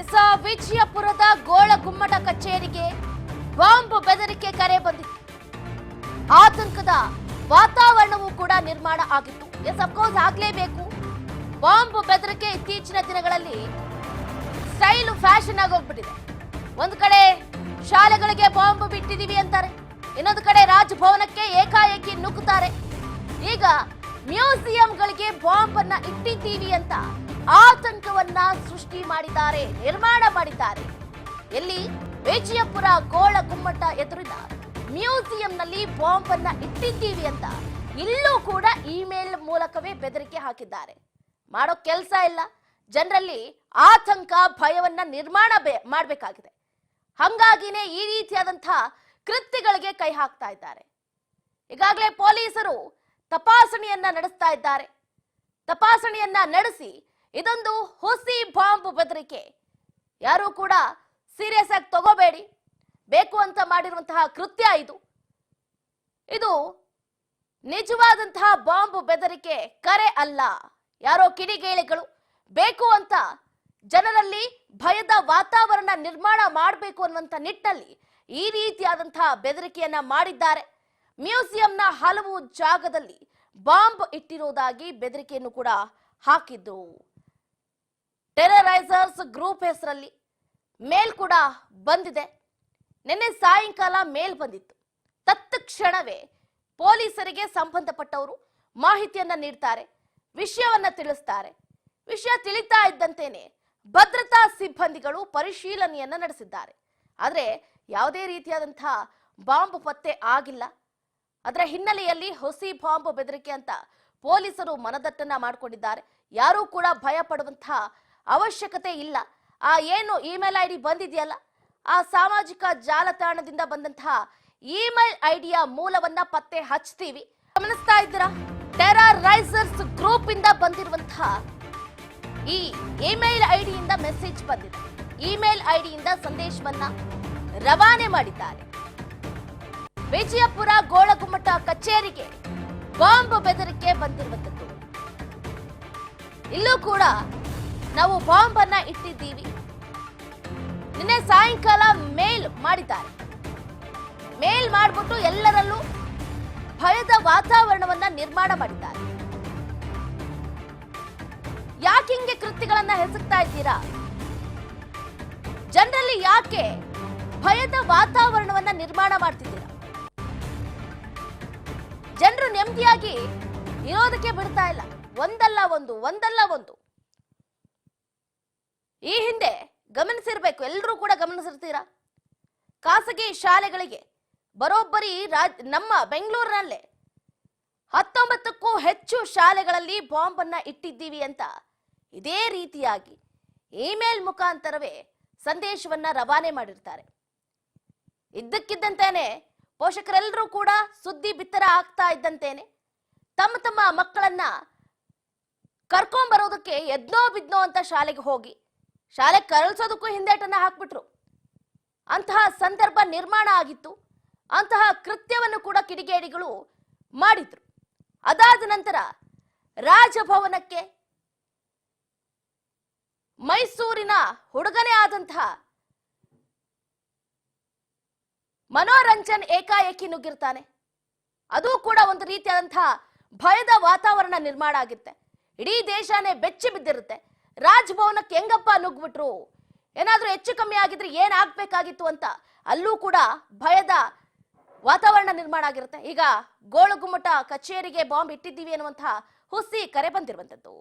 S ವಿಜಯಪುರದ ಗೋಳ ಗುಮ್ಮಟ ಕಚೇರಿಗೆ ಬಾಂಬ್ ಬೆದರಿಕೆ ಕರೆ ಬಂದಿತ್ತು. ಆತಂಕದ ವಾತಾವರಣವೂ ಕೂಡ ನಿರ್ಮಾಣ ಆಗಿತ್ತು. Yes of course ಆಗ್ಲೇಬೇಕು. ಬಾಂಬ್ ಬೆದರಿಕೆ ಇತ್ತೀಚಿನ ದಿನಗಳಲ್ಲಿ ಸ್ಟೈಲ್ ಫ್ಯಾಷನ್ ಆಗೋಗ್ಬಿಟ್ಟಿದೆ ಒಂದು ಕಡೆ ಶಾಲೆಗಳಿಗೆ ಬಾಂಬ್ ಬಿಟ್ಟಿದೀವಿ ಅಂತಾರೆ. ಇನ್ನೊಂದು ಕಡೆ ರಾಜಭವನಕ್ಕೆ ಏಕಾಏಕಿ ನುಗ್ಗುತ್ತಾರೆ ಈಗ ಮ್ಯೂಸಿಯಂಗಳಿಗೆ ಬಾಂಬ್ ಅನ್ನ ಇಟ್ಟಿದ್ದೀವಿ ಅಂತ ಆತಂಕವನ್ನ ಸೃಷ್ಟಿ ಮಾಡಿದ್ದಾರೆ, ನಿರ್ಮಾಣ ಮಾಡಿದ್ದಾರೆ. ಎಲ್ಲಿ ವಿಜಯಪುರ ಗೋಳ ಗುಮ್ಮಟ ಎದುರಿನ ಮ್ಯೂಸಿಯಂನಲ್ಲಿ ಬಾಂಬ್ ಅನ್ನ ಇಟ್ಟಿದ್ದೀವಿ ಅಂತ ಇಲ್ಲೂ ಕೂಡ ಇಮೇಲ್ ಮೂಲಕವೇ ಬೆದರಿಕೆ ಹಾಕಿದ್ದಾರೆ. ಮಾಡೋ ಕೆಲಸ ಇಲ್ಲ. ಜನರಲ್ಲಿ ಆತಂಕ, ಭಯವನ್ನ ನಿರ್ಮಾಣ ಮಾಡಬೇಕಾಗಿದೆ ಮಾಡ್ಬೇಕಾಗಿದೆ. ಹಂಗಾಗಿನೇ ಈ ರೀತಿಯಾದಂತಹ ಕೃತ್ಯಗಳಿಗೆ ಕೈ ಹಾಕ್ತಾ ಇದ್ದಾರೆ. ಈಗಾಗಲೇ ಪೊಲೀಸರು ತಪಾಸಣೆಯನ್ನ ನಡೆಸ್ತಾ ಇದ್ದಾರೆ. ತಪಾಸಣೆಯನ್ನ ನಡೆಸಿ ಇದೊಂದು ಹುಸಿ ಬಾಂಬ್ ಬೆದರಿಕೆ. ಯಾರು ಕೂಡ ಸೀರಿಯಸ್ ಆಗಿ ತಗೋಬೇಡಿ. ಬೇಕು ಅಂತ ಮಾಡಿರುವಂತಹ ಕೃತ್ಯ ಇದು. ಇದು ನಿಜವಾದಂತಹ ಬಾಂಬ್ ಬೆದರಿಕೆ ಕರೆ ಅಲ್ಲ. ಯಾರೋ ಕಿಡಿಗೇಳಿಗಳು, ಬೇಕು ಅಂತ ಜನರಲ್ಲಿ ಭಯದ ವಾತಾವರಣ ನಿರ್ಮಾಣ ಮಾಡಬೇಕು ಅನ್ನುವಂಥ ನಿಟ್ಟಲ್ಲಿ ಈ ರೀತಿಯಾದಂತಹ ಬೆದರಿಕೆಯನ್ನ ಮಾಡಿದ್ದಾರೆ. ಮ್ಯೂಸಿಯಂನ ಹಲವು ಜಾಗದಲ್ಲಿ ಬಾಂಬ್ ಇಟ್ಟಿರುವುದಾಗಿ ಬೆದರಿಕೆಯನ್ನು ಕೂಡ ಹಾಕಿದ್ರು ಟೆರರೈಸರ್ಸ್ ಗ್ರೂಪ್ ಹೆಸರಲ್ಲಿ ಮೇಲ್ ಕೂಡ ಬಂದಿದೆ. ನಿನ್ನೆ ಸಾಯಂಕಾಲ ಮೇಲ್ ಬಂದಿತ್ತು. ತತ್ಕ್ಷಣವೇ ಪೊಲೀಸರಿಗೆ ಸಂಬಂಧಪಟ್ಟವರು ಮಾಹಿತಿಯನ್ನ ನೀಡ್ತಾರೆ, ವಿಷಯವನ್ನ ತಿಳಿಸ್ತಾರೆ. ವಿಷಯ ತಿಳಿತಾ ಇದ್ದಂತೇನೆ ಭದ್ರತಾ ಸಿಬ್ಬಂದಿಗಳು ಪರಿಶೀಲನೆಯನ್ನ ನಡೆಸಿದ್ದಾರೆ. ಆದರೆ ಯಾವುದೇ ರೀತಿಯಾದಂತಹ ಬಾಂಬ್ ಪತ್ತೆ ಆಗಿಲ್ಲ. ಅದರ ಹಿನ್ನೆಲೆಯಲ್ಲಿ ಹೊಸಿ ಬಾಂಬ್ ಬೆದರಿಕೆ ಅಂತ ಪೊಲೀಸರು ಮನದಟ್ಟನ್ನ ಮಾಡಿಕೊಂಡಿದ್ದಾರೆ. ಯಾರೂ ಕೂಡ ಭಯ ಪಡುವಂತಹ ಅವಶ್ಯಕತೆ ಇಲ್ಲ. ಆ ಏನು ಇಮೇಲ್ ಐ ಡಿ ಬಂದಿದೆಯಲ್ಲ, ಆ ಸಾಮಾಜಿಕ ಜಾಲತಾಣದಿಂದ ಬಂದಂತಹ ಇಮೇಲ್ ಐಡಿಯ ಮೂಲವನ್ನ ಪತ್ತೆ ಹಚ್ತೀವಿ. ಗಮನಿಸ್ತಾ ಇದ್ದೀರಾ? ಟೆರರೈಸರ್ಸ್ ಗ್ರೂಪ್ ಇಂದ ಬಂದಿರುವಂತಹ ಈ ಇಮೇಲ್ ಐಡಿಯಿಂದ ಮೆಸೇಜ್ ಬಂದಿದೆ. ಇಮೇಲ್ ಐಡಿಯಿಂದ ಸಂದೇಶವನ್ನ ರವಾನೆ ಮಾಡಿದ್ದಾರೆ. ವಿಜಯಪುರ ಗೋಳಗುಮ್ಮಟ ಕಚೇರಿಗೆ ಬಾಂಬ್ ಬೆದರಿಕೆ ಬಂದಿರುವಂತದ್ದು ಇಲ್ಲೂ ಕೂಡ ನಾವು ಬಾಂಬ್ ಅನ್ನ ಇಟ್ಟಿದ್ದೀವಿ. ನಿನ್ನೆ ಸಾಯಂಕಾಲ ಮೇಲ್ ಮಾಡಿದ್ದಾರೆ. ಮೇಲ್ ಮಾಡಿಬಿಟ್ಟು ಎಲ್ಲರಲ್ಲೂ ಭಯದ ವಾತಾವರಣವನ್ನ ನಿರ್ಮಾಣ ಮಾಡಿದ್ದಾರೆ. ಯಾಕೆ ಹಿಂಗೆ ಕೃತ್ಯಗಳನ್ನ ಹೆಸಕ್ತಾ ಇದ್ದೀರಾ? ಜನರಲ್ಲಿ ಯಾಕೆ ಭಯದ ವಾತಾವರಣವನ್ನ ನಿರ್ಮಾಣ ಮಾಡ್ತಿದ್ದೀರಾ? ಜನರು ನೆಮ್ಮದಿಯಾಗಿ ಇರೋದಕ್ಕೆ ಬಿಡ್ತಾ ಇಲ್ಲ. ಒಂದಲ್ಲ ಒಂದು ಒಂದಲ್ಲ ಒಂದು. ಈ ಹಿಂದೆ ಗಮನಿಸಿರ್ಬೇಕು ಎಲ್ಲರೂ ಕೂಡ ಗಮನಿಸಿರ್ತೀರಾ? ಖಾಸಗಿ ಶಾಲೆಗಳಿಗೆ ಬರೋಬ್ಬರಿ ರಾಜ್, ನಮ್ಮ ಬೆಂಗಳೂರಿನಲ್ಲೇ ಹತ್ತೊಂಬತ್ತಕ್ಕೂ ಹೆಚ್ಚು ಶಾಲೆಗಳಲ್ಲಿ ಬಾಂಬ್ ಅನ್ನ ಇಟ್ಟಿದ್ದೀವಿ ಅಂತ ಇದೇ ರೀತಿಯಾಗಿ ಇಮೇಲ್ ಮುಖಾಂತರವೇ ಸಂದೇಶವನ್ನ ರವಾನೆ ಮಾಡಿರ್ತಾರೆ. ಇದ್ದಕ್ಕಿದ್ದಂತೇನೆ ಪೋಷಕರೆಲ್ಲರೂ ಕೂಡ ಸುದ್ದಿ ಬಿತ್ತರ ಆಗ್ತಾ ಇದ್ದಂತೇನೆ. ತಮ್ಮ ತಮ್ಮ ಮಕ್ಕಳನ್ನ ಕರ್ಕೊಂಬರೋದಕ್ಕೆ ಎದ್ನೋ ಬಿದ್ನೋ ಅಂತ ಶಾಲೆಗೆ ಹೋಗಿ ಶಾಲೆ ಕರಳಿಸೋದಕ್ಕೂ ಹಿಂದೇಟನ್ನ ಹಾಕ್ಬಿಟ್ರು. ಅಂತಹ ಸಂದರ್ಭ ನಿರ್ಮಾಣ ಆಗಿತ್ತು. ಅಂತಹ ಕೃತ್ಯವನ್ನು ಕೂಡ ಕಿಡಿಗೇಡಿಗಳು ಮಾಡಿದ್ರು. ಅದಾದ ನಂತರ ರಾಜಭವನಕ್ಕೆ ಮೈಸೂರಿನ ಹುಡುಗನೇ ಆದಂತಹ ಮನೋರಂಜನ್ ಏಕಾಏಕಿ ನುಗ್ಗಿರ್ತಾನೆ. ಅದು ಕೂಡ ಒಂದು ರೀತಿಯಾದಂತಹ ಭಯದ ವಾತಾವರಣ ನಿರ್ಮಾಣ ಆಗುತ್ತೆ. ಇಡೀ ದೇಶನೇ ಬೆಚ್ಚಿ ಬಿದ್ದಿರುತ್ತೆ. ರಾಜಭವನಕ್ಕೆ ಹೆಂಗಪ್ಪ ನುಗ್ಬಿಟ್ರು ಏನಾದರೂ ಹೆಚ್ಚು ಕಮ್ಮಿ ಆಗಿದ್ರೆ ಏನಾಗಬೇಕಾಗಿತ್ತು ಅಂತ ಅಲ್ಲೂ ಕೂಡ ಭಯದ ವಾತಾವರಣ ನಿರ್ಮಾಣ ಆಗಿರುತ್ತೆ. ಈಗ ಗೋಳುಗುಮ್ಮಟ ಕಚೇರಿಗೆ ಬಾಂಬ್ ಇಟ್ಟಿದ್ದೀವಿ ಅನ್ನುವಂತಹ ಹುಸಿ ಕರೆ ಬಂದಿರುವಂತದ್ದು.